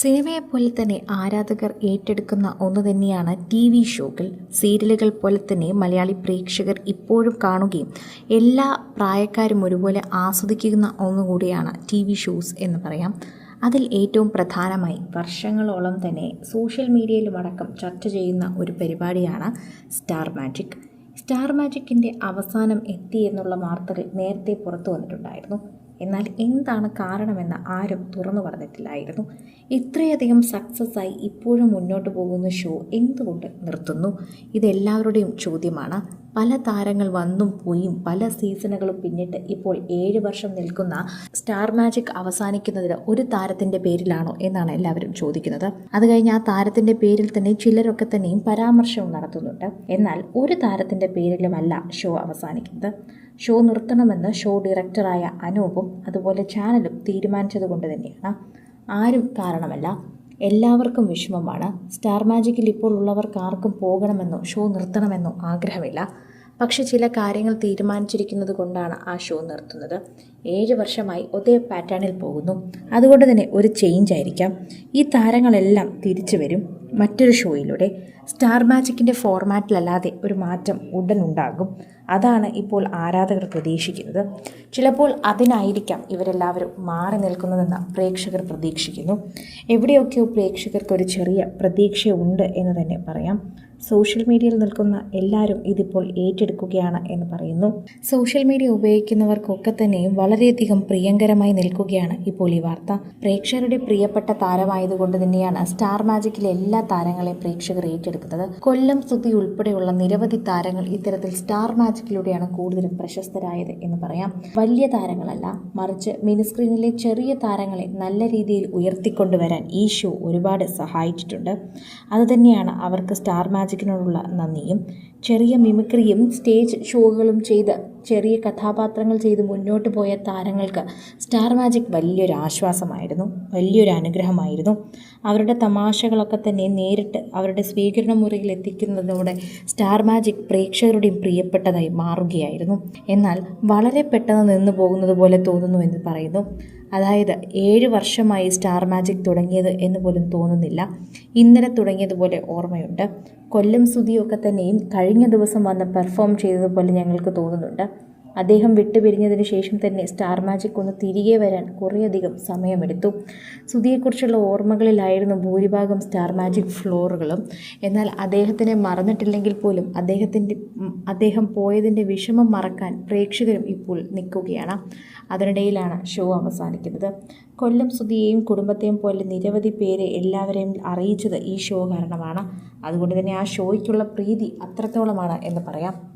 സിനിമയെപ്പോലെ തന്നെ ആരാധകർ ഏറ്റെടുക്കുന്ന ഒന്ന് തന്നെയാണ് ടി വി ഷോകൾ. സീരിയലുകൾ പോലെ തന്നെ മലയാളി പ്രേക്ഷകർ ഇപ്പോഴും കാണുകയും എല്ലാ പ്രായക്കാരും ഒരുപോലെ ആസ്വദിക്കുന്ന ഒന്നുകൂടിയാണ് ടി വി ഷോസ് എന്ന് പറയാം. അതിൽ ഏറ്റവും പ്രധാനമായി വർഷങ്ങളോളം തന്നെ സോഷ്യൽ മീഡിയയിലുമടക്കം ചർച്ച ചെയ്യുന്ന ഒരു പരിപാടിയാണ് സ്റ്റാർ മാജിക്. സ്റ്റാർ മാജിക്കിന്റെ അവസാനം എത്തി എന്നുള്ള വാർത്തകൾ നേരത്തെ പുറത്തു വന്നിട്ടുണ്ടായിരുന്നു. എന്നാൽ എന്താണ് കാരണമെന്ന് ആരും തുറന്നു പറഞ്ഞിട്ടില്ലായിരുന്നു. ഇത്രയധികം സക്സസ്സായി ഇപ്പോഴും മുന്നോട്ട് പോകുന്ന ഷോ എന്തുകൊണ്ട് നിർത്തുന്നു? ഇതെല്ലാവരുടെയും ചോദ്യമാണ്. പല താരങ്ങൾ വന്നും പോയും പല സീസണുകളും പിന്നിട്ട് ഇപ്പോൾ ഏഴ് വർഷം നിൽക്കുന്ന സ്റ്റാർ മാജിക് അവസാനിക്കുന്നതിന് ഒരു താരത്തിന്റെ പേരിലാണോ എന്നാണ് എല്ലാവരും ചോദിക്കുന്നത്. അത് കഴിഞ്ഞ് ആ താരത്തിന്റെ പേരിൽ തന്നെ ചിലരൊക്കെ തന്നെയും പരാമർശവും നടത്തുന്നുണ്ട്. എന്നാൽ ഒരു താരത്തിന്റെ പേരിലുമല്ല ഷോ അവസാനിക്കുന്നത്. ഷോ നിർത്തണമെന്ന് ഷോ ഡയറക്ടറായ അനൂപും അതുപോലെ ചാനലും തീരുമാനിച്ചതുകൊണ്ട് തന്നെയാണ്. ആരും കാരണമല്ല എല്ലാവർക്കും വിഷമമാണ്. സ്റ്റാർ മാജിക്കിൽ ഇപ്പോൾ ഉള്ളവർക്ക് ആർക്കും പോകണമെന്നോ ഷോ നിർത്തണമെന്നോ ആഗ്രഹമില്ല. പക്ഷെ ചില കാര്യങ്ങൾ തീരുമാനിച്ചിരിക്കുന്നത് കൊണ്ടാണ് ആ ഷോ നിർത്തുന്നത്. ഏഴ് വർഷമായി ഒരേ പാറ്റേണിൽ പോകുന്നു. അതുകൊണ്ട് തന്നെ ഒരു ചേഞ്ച് ആയിരിക്കാം. ഈ താരങ്ങളെല്ലാം തിരിച്ചു വരും മറ്റൊരു ഷോയിലൂടെ സ്റ്റാർ മാജിക്കിന്റെ ഫോർമാറ്റിലല്ലാതെ ഒരു മാറ്റം ഉടൻ ഉണ്ടാകും. അതാണ് ഇപ്പോൾ ആരാധകർ പ്രതീക്ഷിക്കുന്നത്. ചിലപ്പോൾ അതിനായിരിക്കാം ഇവരെല്ലാവരും മാറി നിൽക്കുന്നതെന്ന് പ്രേക്ഷകർ പ്രതീക്ഷിക്കുന്നു. എവിടെയൊക്കെയോ പ്രേക്ഷകർക്ക് ഒരു ചെറിയ പ്രതീക്ഷയുണ്ട് എന്ന് തന്നെ പറയാം. സോഷ്യൽ മീഡിയയിൽ നിൽക്കുന്ന എല്ലാവരും ഇതിപ്പോൾ ഏറ്റെടുക്കുകയാണ് എന്ന് പറയുന്നു. സോഷ്യൽ മീഡിയ ഉപയോഗിക്കുന്നവർക്കൊക്കെ തന്നെയും വളരെയധികം പ്രിയങ്കരമായി നിൽക്കുകയാണ് ഇപ്പോൾ ഈ വാർത്ത. പ്രേക്ഷകരുടെ പ്രിയപ്പെട്ട താരമായതുകൊണ്ട് തന്നെയാണ് സ്റ്റാർ മാജിക്കിലെ എല്ലാ താരങ്ങളെയും പ്രേക്ഷകർ ഏറ്റെടുക്കുന്നത്. കൊല്ലം സ്തുതി ഉൾപ്പെടെയുള്ള നിരവധി താരങ്ങൾ ഇത്തരത്തിൽ സ്റ്റാർ മാജിക്കിലൂടെയാണ് കൂടുതലും പ്രശസ്തരായത് എന്ന് പറയാം. വലിയ താരങ്ങളല്ല മറിച്ച് മിനിസ്ക്രീനിലെ ചെറിയ താരങ്ങളെ നല്ല രീതിയിൽ ഉയർത്തിക്കൊണ്ടുവരാൻ ഈ ഷോ ഒരുപാട് സഹായിച്ചിട്ടുണ്ട്. അതുതന്നെയാണ് അവർക്ക് സ്റ്റാർ മാജിക്കിനോടുള്ള നന്ദിയും ചെറിയ മിമിക്രിയും സ്റ്റേജ് ഷോകളും ചെയ്ത് ചെറിയ കഥാപാത്രങ്ങൾ ചെയ്ത് മുന്നോട്ട് പോയ താരങ്ങൾക്ക് സ്റ്റാർ മാജിക് വലിയൊരു ആശ്വാസമായിരുന്നു വലിയൊരു അനുഗ്രഹമായിരുന്നു. അവരുടെ തമാശകളൊക്കെ തന്നെ നേരിട്ട് അവരുടെ സ്വീകരണ മുറിയിൽ എത്തിക്കുന്നതോടെ സ്റ്റാർ മാജിക് പ്രേക്ഷകരുടെയും പ്രിയപ്പെട്ടതായി മാറുകയായിരുന്നു. എന്നാൽ വളരെ പെട്ടെന്ന് നിന്നു പോകുന്നത് പോലെ തോന്നുന്നു എന്ന് പറയുന്നു. അതായത് ഏഴ് വർഷമായി സ്റ്റാർ മാജിക് തുടങ്ങിയത് എന്ന് പോലും തോന്നുന്നില്ല. ഇന്നലെ തുടങ്ങിയതുപോലെ ഓർമ്മയുണ്ട്. കൊല്ലം സുതിയൊക്കെ തന്നെയും കഴിഞ്ഞ ദിവസം വന്ന് പെർഫോം ചെയ്തതുപോലെ ഞങ്ങൾക്ക് തോന്നുന്നുണ്ട്. അദ്ദേഹം വിട്ടുപിരിഞ്ഞതിന് ശേഷം തന്നെ സ്റ്റാർ മാജിക് ഒന്ന് തിരികെ വരാൻ കുറേയധികം സമയമെടുത്തു. സുധിയെക്കുറിച്ചുള്ള ഓർമ്മകളിലായിരുന്നു ഭൂരിഭാഗം സ്റ്റാർ മാജിക് ഫ്ലോറുകളും. എന്നാൽ അദ്ദേഹത്തിനെ മറന്നിട്ടില്ലെങ്കിൽ പോലും അദ്ദേഹത്തിന്റെ അദ്ദേഹം പോയതിന്റെ വിഷമം മറക്കാൻ പ്രേക്ഷകരും ഇപ്പോൾ നിൽക്കുകയാണ്. അതിനിടയിലാണ് ഷോ അവസാനിക്കുന്നത്. കൊല്ലം സുധിയെയും കുടുംബത്തെയും പോലെ നിരവധി പേരെ എല്ലാവരെയും അറിയിച്ചത് ഈ ഷോ കാരണമാണ്. അതുകൊണ്ട് തന്നെ ആ ഷോയ്ക്കുള്ള പ്രീതി അത്രത്തോളമാണ് എന്ന് പറയാം.